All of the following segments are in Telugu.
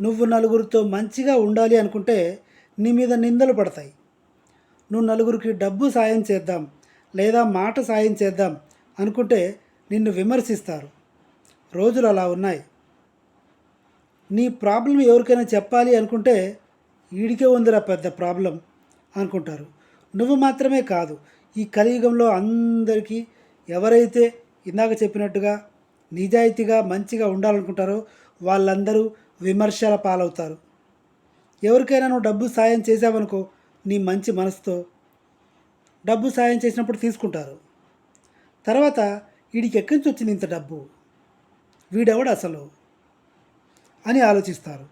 నువ్వు నలుగురితో మంచిగా ఉండాలి అనుకుంటే నీ మీద నిందలు పడతాయి. నువ్వు నలుగురికి డబ్బు సాయం చేద్దాం లేదా మాట సాయం చేద్దాం అనుకుంటే నిన్ను విమర్శిస్తారు. రోజులు అలా ఉన్నాయి. నీ ప్రాబ్లం ఎవరికైనా చెప్పాలి అనుకుంటే వీడికే ఉందిరా పెద్ద ప్రాబ్లం అనుకుంటారు. నువ్వు మాత్రమే కాదు ఈ కలియుగంలో అందరికీ ఎవరైతే ఇందాక చెప్పినట్టుగా నిజాయితీగా మంచిగా ఉండాలనుకుంటారో వాళ్ళందరూ విమర్శల పాలవుతారు. ఎవరికైనా నువ్వు డబ్బు సాయం చేసావనుకో నీ మంచి మనసుతో డబ్బు సాయం చేసినప్పుడు తీసుకుంటారు. తర్వాత వీడికి ఎక్కడి నుంచి వచ్చింది ఇంత డబ్బు? వీడెవడు అసలు? అని ఆలోచిస్తారు.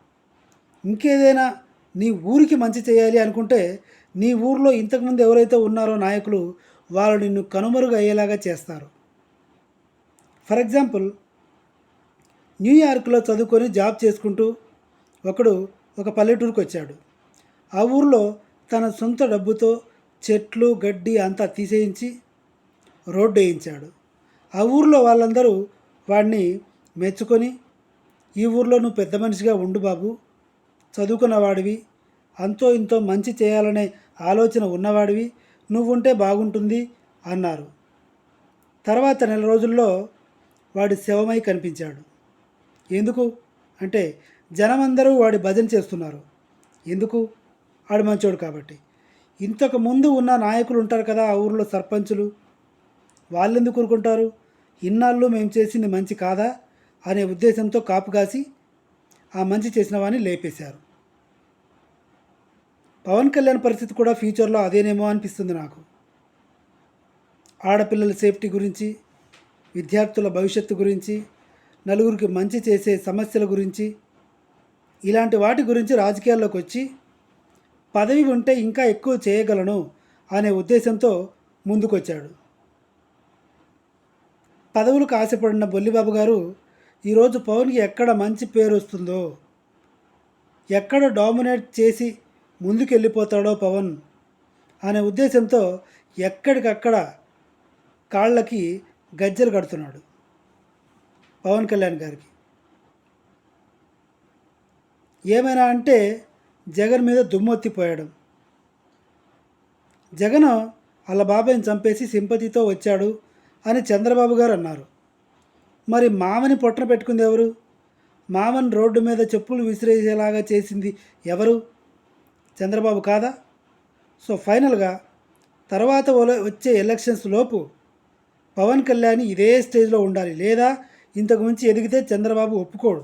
ఇంకేదైనా నీ ఊరికి మంచి చేయాలి అనుకుంటే నీ ఊర్లో ఇంతకుముందు ఎవరైతే ఉన్నారో నాయకులు వాళ్ళు నిన్ను కనుమరుగు అయ్యేలాగా చేస్తారు. ఫర్ ఎగ్జాంపుల్ న్యూయార్క్లో చదువుకొని జాబ్ చేసుకుంటూ ఒకడు ఒక పల్లెటూరుకు వచ్చాడు. ఆ ఊర్లో తన సొంత డబ్బుతో చెట్లు గడ్డి అంతా తీసేయించి రోడ్డు వేయించాడు. ఆ ఊర్లో వాళ్ళందరూ వాడిని మెచ్చుకొని ఈ ఊర్లో నువ్వు పెద్ద మనిషిగా ఉండు బాబు చదువుకున్నవాడివి అంతో ఇంతో మంచి చేయాలనే ఆలోచన ఉన్నవాడివి నువ్వుంటే బాగుంటుంది అన్నారు. తర్వాత నెల రోజుల్లో వాడి శవమై కనిపించాడు. ఎందుకు? అంటే జనమందరూ వాడి భజన చేస్తున్నారు. ఎందుకు? ఆడు మంచోడు కాబట్టి. ఇంతకు ముందు ఉన్న నాయకులు ఉంటారు కదా ఆ ఊర్లో సర్పంచులు? వాళ్ళు ఎందుకు ఊరుకుంటారు? ఇన్నాళ్ళు మేము చేసింది మంచి కాదా? అనే ఉద్దేశంతో కాపు కాసి ఆ మంచి చేసిన వాడిని లేపేశారు. పవన్ కళ్యాణ్ పరిస్థితి కూడా ఫ్యూచర్లో అదేనేమో అనిపిస్తుంది నాకు. ఆడపిల్లల సేఫ్టీ గురించి విద్యార్థుల భవిష్యత్తు గురించి నలుగురికి మంచి చేసే సమస్యల గురించి ఇలాంటి వాటి గురించి రాజకీయాల్లోకి వచ్చి పదవి ఉంటే ఇంకా ఎక్కువ చేయగలను అనే ఉద్దేశంతో ముందుకొచ్చాడు. పదవులకు ఆశపడిన బొల్లిబాబు గారు ఈరోజు పవన్కి ఎక్కడ మంచి పేరు వస్తుందో ఎక్కడ డామినేట్ చేసి ముందుకెళ్ళిపోతాడో పవన్ అనే ఉద్దేశంతో ఎక్కడికక్కడ కాళ్ళకి గజ్జలు కడుతున్నాడు. పవన్ కళ్యాణ్ గారికి. ఏమైనా అంటే జగన్ మీద దుమ్మెత్తిపోయాడు. జగన్ వాళ్ళ బాబాయ్ని చంపేసి సింపతితో వచ్చాడు అని చంద్రబాబు గారు అన్నారు. మరి మామని పొట్టన పెట్టుకుంది ఎవరు? మామని రోడ్డు మీద చెప్పులు విసిరేసేలాగా చేసింది ఎవరు? చంద్రబాబు కాదా? సో ఫైనల్గా తర్వాత వచ్చే ఎలక్షన్స్ లోపు పవన్ కళ్యాణ్ ఇదే స్టేజ్లో ఉండాలి లేదా ఇంతకు మించి ఎదిగితే చంద్రబాబు ఒప్పుకోడు.